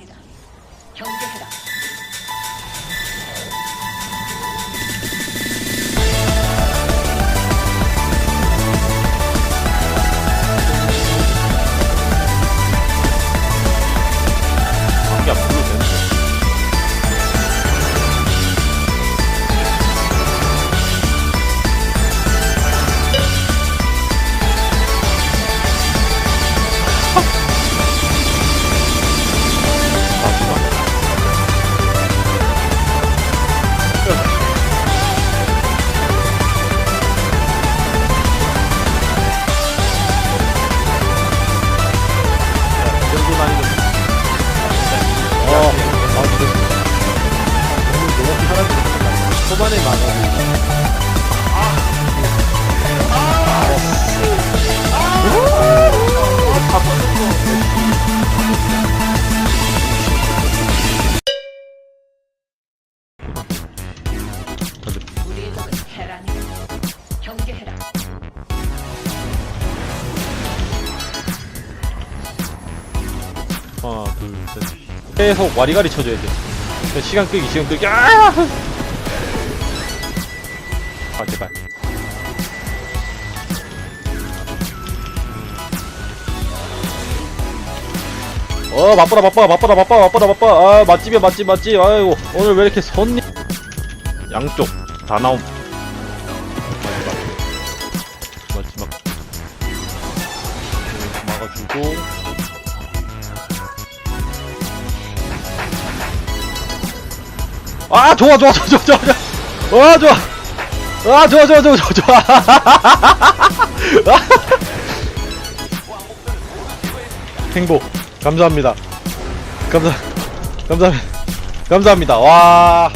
아니다. 경계해라. 편하게 초반에 막아. 우리의. 하나, 둘, 셋. 계속 와리가리 쳐줘야 돼. 시간 끄기, 시간 끄기. 아! 아, 어, 맛보다, 맛봐, 맛보다, 맛봐, 맛보다, 맛봐. 아, 맛집이야, 맛집, 맛집. 아이고, 오늘 왜 이렇게 손님. 양쪽 다 나옴. 마지막. 마지막. 막아주고. 아 좋아 좋아 좋아 좋아 좋아 좋아 아 좋아 아 좋아 좋아 좋아 좋아 좋아 행복 감사합니다. 감사 감사 감사합니다. 와